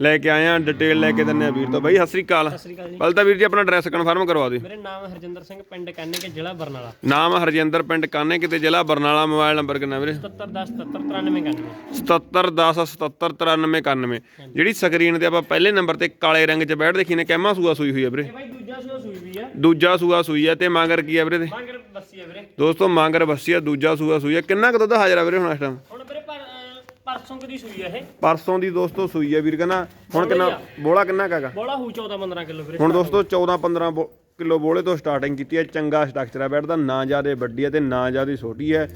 ਲੈ ਕੇ ਆਏ ਆ ਡਿਟੇਲ ਲੈ ਕੇ ਦਿੰਨੇ ਆ ਵੀਰ ਤੋਂ। ਬਾਈ ਸਤਿ ਸ੍ਰੀ ਅਕਾਲ। ਸਤਿ ਸ਼੍ਰੀ ਅਕਾਲ ਜੀ। ਪਹਿਲਾਂ ਤਾਂ ਵੀਰ ਜੀ ਆਪਣਾ ਐਡਰੈਸ ਕਨਫਰਮ ਕਰਵਾ ਦਿਓ। ਮੇਰੇ ਨਾਮ ਹਰਜਿੰਦਰ ਸਿੰਘ ਪਿੰਡ ਕੰਨੇ ਕੇ ਜ਼ਿਲ੍ਹਾ ਬਰਨਾਲਾ। ਨਾਮ ਹਰਜਿੰਦਰ ਪਿੰਡ ਕਾਨੇ ਕਿਤੇ ਜ਼ਿਲ੍ਹਾ ਬਰਨਾਲਾ ਮੋਬਾਈਲ ਨੰਬਰ ਕਿੰਨਾ ਵੀਰੇ? 7710 7710779391 ਜਿਹੜੀ ਸਕਰੀਨ ਤੇ ਆਪਾਂ ਪਹਿਲੇ ਨੰਬਰ ਤੇ ਕਾਲੇ ਰੰਗ 'ਚ ਬੈਠ ਦੇਖੀ ਨੇ ਕਹਿਮਾ ਸੂਆ ਸੂਈ ਹੋਈ ਹੈ ਵੀਰੇ। ਬਾਈ ਦੂਜਾ ਸੂਆ ਸੂਈ ਵੀ ਆ। ਦੂਜਾ ਸੂਆ ਸੂਈ ਹੈ ਤੇ ਮਾਂਗਰ ਕੀ ਹੈ ਵੀਰੇ ਦੇ ਮਾਂਗਰ ਬੱਸੀ ਆ ਵੀਰੇ। ਦੋਸਤੋ ਮਾਂਗਰ ਬੱਸੀ ਆ ਦੂਜਾ ਸੂਆ ਸੂਈ ਹੈ ਕਿੰਨਾ ਕੁ ਦੁੱਧ ਹਾਜ਼ਰ ਆ ਵੀਰੇ ਹੁਣ ਇਸ ਟਾਈਮ ਪਰਸੋਂ ਕਦੀ ਸੂਈ ਆ ਇਹ? ਪਰਸੋਂ ਦੀ ਦੋਸਤੋ ਸੂਈ ਹੈ ਵੀਰ ਕਹਿੰਦਾ। ਹੁਣ ਕਿੰਨਾ ਬੋਲਾ ਕਿੰਨਾ ਕਾਗਾ ਬੋਲਾ ਹੂ 14 15 ਕਿਲੋ ਵੀਰੇ ਹੁਣ ਦੋਸਤੋ 14 15 ਕਿਲੋ ਬੋਲੇ ਤੋਂ ਸਟਾਰਟਿੰਗ ਕੀਤੀ ਹੈ ਚੰਗਾ ਸਟਰਕਚਰ ਹੈ ਬੈਠ ਦਾ ਨਾ ਜ਼ਿਆਦੇ ਵੱਡੀ ਹੈ ਤੇ ਨਾ ਜ਼ਿਆਦੇ ਛੋਟੀ ਹੈ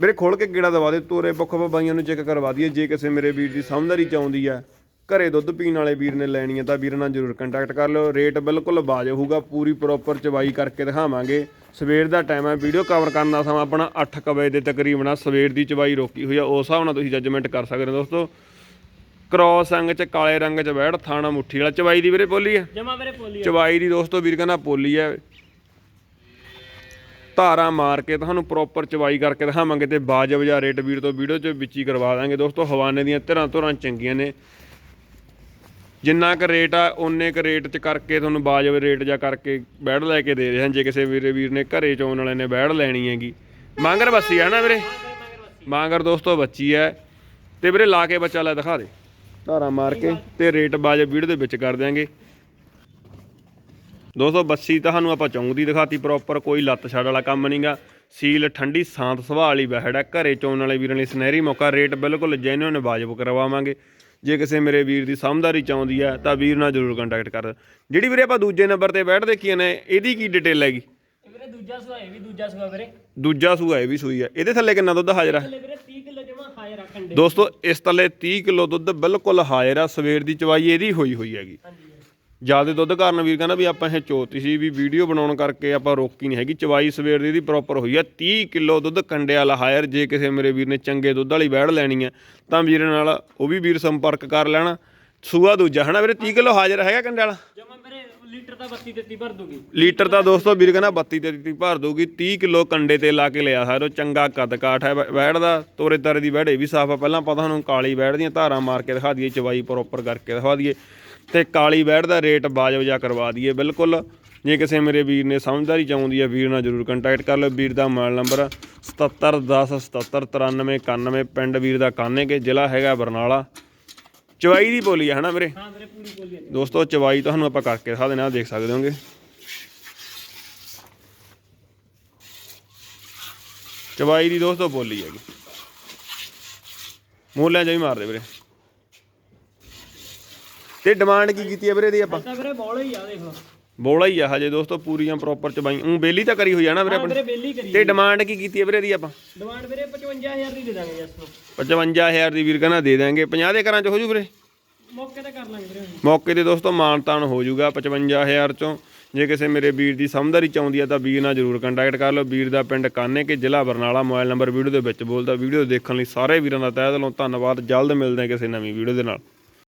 ਵੀਰੇ ਖੋਲ ਕੇ ਗੇੜਾ ਦਵਾ ਦੇ ਤੋਰੇ ਪੱਖੋਂ ਬਾਈਆਂ ਨੂੰ ਚੈੱਕ ਕਰਵਾ ਦਈਏ। ਜੇ ਕਿਸੇ ਮੇਰੇ ਵੀਰ ਦੀ ਸਮਝਦਾਰੀ ਚਾਹੁੰਦੀ ਹੈ ਘਰੇ ਦੁੱਧ ਪੀਣ ਵਾਲੇ ਵੀਰ ਨੇ ਲੈਣੀ ਹੈ ਤਾਂ ਵੀਰ ਨਾਲ ਜ਼ਰੂਰ ਕੰਟੈਕਟ ਕਰ ਲਿਓ। ਰੇਟ ਬਿਲਕੁਲ ਵਾਜਬ ਹੋਊਗਾ ਪੂਰੀ ਪ੍ਰੋਪਰ ਚਵਾਈ ਕਰਕੇ ਦਿਖਾਵਾਂਗੇ। ਸਵੇਰ ਦਾ ਟਾਈਮ ਹੈ ਵੀਡੀਓ ਕਵਰ ਕਰਨ ਦਾ ਸਮਾਂ ਆਪਣਾ 8 ਵਜੇ ਦੇ ਤਕਰੀਬਨ ਆ। ਸਵੇਰ ਦੀ ਚਵਾਈ ਰੋਕੀ ਹੋਈ ਆ। ਉਸ ਹਿਸਾਬ ਨਾਲ ਤੁਸੀਂ ਜੱਜਮੈਂਟ ਕਰ ਸਕਦੇ ਹੋ ਦੋਸਤੋ। ਕ੍ਰੋਸ ਰੰਗ ਚ ਕਾਲੇ ਰੰਗ ਚ ਬੈਠ ਥਾਣਾ ਮੁੱਠੀ ਵਾਲਾ। ਚਵਾਈ ਦੀ ਵੀਰੇ ਬੋਲੀ ਹੈ? ਜਮਾ ਵੀਰੇ ਪੋਲੀ ਆ ਚਵਾਈ ਦੀ ਦੋਸਤੋ ਵੀਰ ਕਹਿੰਦਾ ਪੋਲੀ ਹੈ। ਧਾਰਾਂ ਮਾਰ ਕੇ ਤੁਹਾਨੂੰ ਪ੍ਰੋਪਰ ਚਵਾਈ ਕਰਕੇ ਦਿਖਾਵਾਂਗੇ ਤੇ ਬਾਜਬ ਜਾਂ ਰੇਟ ਵੀਰ ਤੋਂ ਵੀਡੀਓ 'ਚ ਵਿੱਚ ਹੀ ਕਰਵਾ ਦਾਂਗੇ। ਦੋਸਤੋ ਹਵਾਨੇ ਦੀਆਂ ਧਿਰਾਂ ਧੁਰਾਂ ਚੰਗੀਆਂ ਨੇ। ਜਿੰਨਾ ਕੁ ਰੇਟ ਆ, ਓਨੇ ਕੁ ਰੇਟ 'ਚ ਕਰਕੇ ਤੁਹਾਨੂੰ ਬਾਜਬ ਰੇਟ ਜਾਂ ਕਰਕੇ ਬੈੜ ਲੈ ਕੇ ਦੇ ਰਹੇ ਹਾਂ, ਜੇ ਕਿਸੇ ਵੀਰੇ ਵੀਰ ਨੇ ਘਰੇ ਚੋਣ ਵਾਲੇ ਨੇ ਬੈੜ ਲੈਣੀ ਹੈਗੀ। ਮਾਂਗਰ ਬੱਸੀ ਹੈ ਨਾ ਵੀਰੇ? ਮਾਂਗਰ ਦੋਸਤੋ ਬੱਚੀ ਹੈ। ਤੇ ਵੀਰੇ ਲਾ ਕੇ ਬੱਚਾ ਲੈ ਦਿਖਾ ਦੇ। ਧਾਰਾਂ ਮਾਰ ਕੇ ਤੇ ਰੇਟ ਬਾਜਬ ਵੀਡੀਓ ਦੇ ਵਿੱਚ ਕਰ ਦਿਆਂਗੇ। ਦੋਸਤੋ ਬੱਸੀ ਤੁਹਾਨੂੰ ਆਪਾਂ ਚੌਂਕ ਦੀ ਦਿਖਾਤੀ ਪ੍ਰੋਪਰ ਕੋਈ ਲੱਤ ਛੱਡ ਵਾਲਾ ਕੰਮ ਨਹੀਂਗਾ ਸੀਲ ਠੰਡੀ ਸ਼ਾਂਤ ਸੁਭਾਅ ਵਾਲੀ ਬਹਿੜ ਹੈ। ਘਰੇ ਚੋਣ ਵਾਲੇ ਵੀਰਾਂ ਲਈ ਸੁਨਹਿਰੀ ਮੌਕਾ ਰੇਟ ਬਿਲਕੁਲ ਜੈਨੂਇਨ ਵਾਜਬ ਕਰਵਾਵਾਂਗੇ। ਜੇ ਕਿਸੇ ਮੇਰੇ ਵੀਰ ਦੀ ਸਮਝਦਾਰੀ ਚਾਹੁੰਦੀ ਹੈ ਤਾਂ ਵੀਰ ਨਾਲ ਜ਼ਰੂਰ ਕੰਟੈਕਟ ਕਰ। ਜਿਹੜੀ ਵੀਰੇ ਆਪਾਂ ਦੂਜੇ ਨੰਬਰ ਤੇ ਬੈਠ ਦੇਖੀਏ ਨੇ ਇਹਦੀ ਕੀ ਡਿਟੇਲ ਹੈਗੀ? ਵੀਰੇ ਦੂਜਾ ਸੂਆ ਇਹ ਵੀ ਦੂਜਾ ਸੂਆ ਵੀਰੇ। ਦੂਜਾ ਸੂਆ ਇਹ ਵੀ ਸੂਈ ਹੈ ਇਹਦੇ ਥੱਲੇ ਕਿੰਨਾ ਦੁੱਧ ਹਾਜ਼ਰ ਹੈ ਥੱਲੇ ਵੀਰੇ 30 ਕਿਲੋ ਜਮਾ ਹਾਇ ਰੱਖਣ ਦੇ ਦੋਸਤੋ ਇਸ ਥੱਲੇ 30 ਕਿਲੋ ਦੁੱਧ ਬਿਲਕੁਲ ਹਾਜ਼ਰ ਆ। ਸਵੇਰ ਦੀ ਚਵਾਈ ਇਹਦੀ ਹੋਈ ਹੋਈ ਹੈਗੀ। ਹਾਂਜੀ। ਜ਼ਿਆਦਾ ਦੁੱਧ ਕਾਰਨ ਵੀਰ ਕਹਿੰਦਾ ਵੀ ਆਪਾਂ ਇਹ ਚੋਤੀ ਸੀ ਵੀ ਵੀਡੀਓ ਬਣਾਉਣ ਕਰਕੇ ਆਪਾਂ ਰੋਕੀ ਨਹੀਂ ਹੈਗੀ, ਚਵਾਈ ਸਵੇਰ ਦੀ ਇਹਦੀ ਪ੍ਰੋਪਰ ਹੋਈ ਆ। 30 ਕਿਲੋ ਦੁੱਧ ਕੰਡੇ ਵਾਲਾ ਹਾਇਰ ਜੇ ਕਿਸੇ ਮੇਰੇ ਵੀਰ ਨੇ ਚੰਗੇ ਦੁੱਧ ਵਾਲੀ ਬੈੜ ਲੈਣੀ ਹੈ ਤਾਂ ਵੀਰ ਨਾਲ ਉਹ ਵੀ ਵੀਰ ਸੰਪਰਕ ਕਰ ਲੈਣਾ। ਸੂਆ ਦੂਜਾ, ਹਨਾ ਵੀਰੇ? 30 ਕਿਲੋ ਹਾਜ਼ਰ ਹੈਗਾ ਕੰਡੇ ਵਾਲਾ? ਲੀਟਰ ਦਾ 32 33 ਭਰ ਦੂਗੀ। ਲੀਟਰ ਦਾ ਦੋਸਤੋ ਵੀਰ ਕਹਿੰਦਾ 32 ਤੇ 33 ਭਰ ਦੂਗੀ 30 ਕਿਲੋ ਕੰਡੇ ਤੇ ਲਾ ਕੇ ਲਿਆ ਸਾਰੋ ਚੰਗਾ ਕੱਦ ਕਾਠ ਹੈ ਬੈ- ਦਾ ਤੋਰੇ ਤਾਰੇ ਦੀ ਬੈੜ ਇਹ ਵੀ ਸਾਫ਼ ਆ। ਪਹਿਲਾਂ ਆਪਾਂ ਤੁਹਾਨੂੰ ਕਾਲੀ ਬੈੜ ਦੀਆਂ ਧਾਰਾਂ ਮਾਰ ਕੇ ਦਿਖਾ ਦਈਏ, ਚਵਾਈ ਪ੍ਰੋਪਰ ਕਰਕੇ ਦਿਖਾ ਦਈਏ। ਤੇ ਕਾਲੀ ਬੈੜ ਦਾ ਰੇਟ ਬਾਜਬ ਜਾ ਕਰਵਾ ਦਈਏ, ਬਿਲਕੁਲ। ਜੇ ਕਿਸੇ ਮੇਰੇ ਵੀਰ ਨੇ ਸਮਝਦਾਰੀ ਚਾਹੁੰਦੀ ਹੈ, ਵੀਰ ਨਾਲ ਜ਼ਰੂਰ ਕੰਟੈਕਟ ਕਰ ਲਓ। ਵੀਰ ਦਾ ਮੋਬਾਈਲ ਨੰਬਰ 7710779391 ਪਿੰਡ ਵੀਰ ਦਾ ਕਾਨੇ ਕੇ ਜ਼ਿਲ੍ਹਾ ਹੈਗਾ ਬਰਨਾਲਾ। ਚਵਾਈ ਦੀ ਬੋਲੀ ਹੈ ਹਨਾ ਵੀਰੇ? ਹਾਂ ਵੀਰੇ ਪੂਰੀ ਪੋਲੀ ਆ। ਦੋਸਤੋ ਚਵਾਈ ਤੁਹਾਨੂੰ ਆਪਾਂ ਕਰਕੇ ਦਿਖਾ ਦੇਣਾ ਦੇਖ ਸਕਦੇ ਹੋਗੇ? ਚਵਾਈ ਦੀ ਦੋਸਤੋ ਬੋਲੀ ਹੈਗੀ। ਮੂਲਿਆਂ 'ਚ ਵੀ ਮਾਰਦੇ ਵੀਰੇ। ਤੇ ਡਿਮਾਂਡ ਕੀ ਕੀਤੀ ਹੈ ਵੀਰੇ ਦੀ ਆਪਾਂ? ਤਾਂ ਵੀਰੇ ਬੋਲਾ ਹੀ ਆ ਦੇਖ ਲਓ। ਬੋਲਾ ਹੀ ਆ ਹਜੇ ਦੋਸਤੋ ਪੂਰੀਆਂ ਪ੍ਰੋਪਰ ਚਵਾਈ ਉਹ ਬੇਲੀ ਤਾਂ ਕਰੀ ਹੋਈ ਆ ਨਾ ਵੀਰੇ ਆਪਣੀ? ਵੀਰੇ ਬੇਲੀ ਕਰੀ ਤੇ ਡਿਮਾਂਡ ਕੀ ਕੀਤੀ ਹੈ ਵੀਰੇ ਦੀ ਆਪਾਂ? ਡਿਮਾਂਡ ਵੀਰੇ 55000 ਦੀ ਦੇ ਦਾਂਗੇ ਜਸ ਨੂੰ। 55000 ਦੀ ਵੀਰ ਕਹਿੰਦਾ ਦੇ ਦਾਂਗੇ। 50 ਦੇ ਘਰਾਂ 'ਚ ਹੋ ਜੂ ਵੀਰੇ? ਮੌਕੇ ਤੇ ਕਰ ਲਾਂਗੇ ਵੀਰੇ ਮੌਕੇ ਤੇ ਦੋਸਤੋ ਮਾਨਤਾਨ ਹੋ ਜਾਊਗਾ 55000 ਚੋਂ। ਜੇ ਕਿਸੇ ਮੇਰੇ ਵੀਰ ਦੀ ਸਮਝਦਾਰੀ ਚਾਹੁੰਦੀ ਆ ਤਾਂ ਵੀਰ ਨਾਲ ਜ਼ਰੂਰ ਕੰਟੈਕਟ ਕਰ ਲਓ। ਵੀਰ ਦਾ ਪਿੰਡ ਕਾਨੇ ਕੇ ਜ਼ਿਲ੍ਹਾ ਬਰਨਾਲਾ ਮੋਬਾਈਲ ਨੰਬਰ ਵੀਡੀਓ ਦੇ ਵਿੱਚ ਬੋਲਦਾ। ਵੀਡੀਓ ਦੇਖਣ ਲਈ ਸਾਰੇ ਵੀਰਾਂ ਦਾ ਤਹਿ ਦਿਲੋਂ ਧੰਨਵਾਦ। ਜਲਦ ਮਿਲਦੇ ਹਾਂ ਕਿਸੇ ਨਵੀਂ ਵੀਡੀਓ ਦੇ ਨਾਲ।